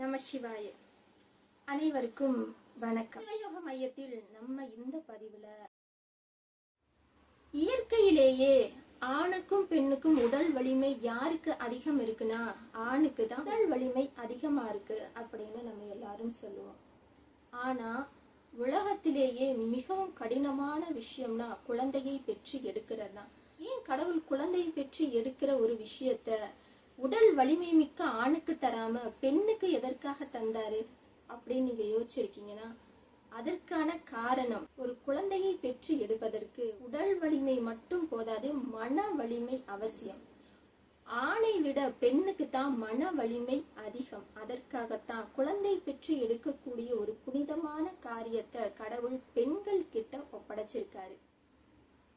நம சிவாய. அனைவருக்கும் வணக்கம். சிவயோக மையத்தில் நம்ம இந்த பதிவுல இயற்கையிலேயே ஆணுக்கும் பெண்ணுக்கும் உடல் வலிமை யாருக்கு அதிகம் இருக்குன்னா ஆணுக்கு தான் உடல் வலிமை அதிகமா இருக்கு அப்படின்னு நம்ம எல்லாரும் சொல்லுவோம். ஆனா உலகத்திலேயே மிகவும் கடினமான விஷயம்னா குழந்தையை பெற்று எடுக்கிறது தான் ஏன் கடவுள் குழந்தையை பெற்று எடுக்கிற ஒரு விஷயத்த உடல் வலிமை மிக்க ஆணுக்கு தராம பெண்ணுக்கு எதற்காக தந்தாரு அப்படின்னு நீங்க யோசிச்சிருக்கீங்கன்னா அதற்கான காரணம் ஒரு குழந்தையை பெற்று எடுப்பதற்கு உடல் வலிமை மட்டும் போதாது மன வலிமை அவசியம். ஆணை விட பெண்ணுக்கு தான் மன வலிமை அதிகம். அதற்காகத்தான் குழந்தை பெற்று எடுக்கக்கூடிய ஒரு புனிதமான காரியத்தை கடவுள் பெண்கள் கிட்ட ஒப்படைச்சிருக்காரு.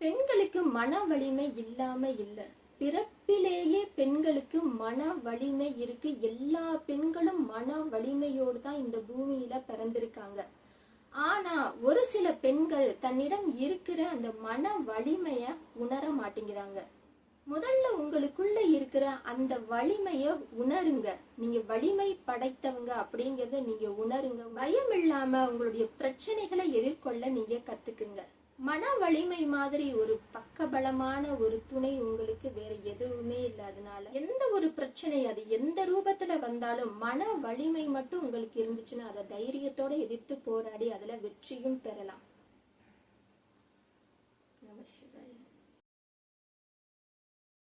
பெண்களுக்கு மன வலிமை இல்லாம இல்லை. பிறப்பிலேயே பெண்களுக்கு மன வலிமை இருக்கு. எல்லா பெண்களும் மன வலிமையோடு தான் இந்த பூமியில பிறந்திருக்காங்க. ஆனா ஒரு சில பெண்கள் தன்னிடம் இருக்கிற அந்த மன வலிமைய உணர மாட்டேங்கிறாங்க. முதல்ல உங்களுக்குள்ள இருக்கிற அந்த வலிமைய உணருங்க. நீங்க வலிமை படைத்தவங்க அப்படிங்கறத நீங்க உணருங்க. பயம் இல்லாம உங்களுடைய பிரச்சனைகளை எதிர்கொள்ள நீங்க கத்துக்குங்க. மன வலிமை மாதிரி ஒரு பக்கபலமான ஒரு துணை உங்களுக்கு வேற எதுவுமே இல்லாதனால எந்த ஒரு பிரச்சனை அது எந்த ரூபத்துல வந்தாலும் மன வலிமை மட்டும் உங்களுக்கு இருந்துச்சுன்னா அதை தைரியத்தோட எதிர்த்து போராடி அதுல வெற்றியும் பெறலாம். நம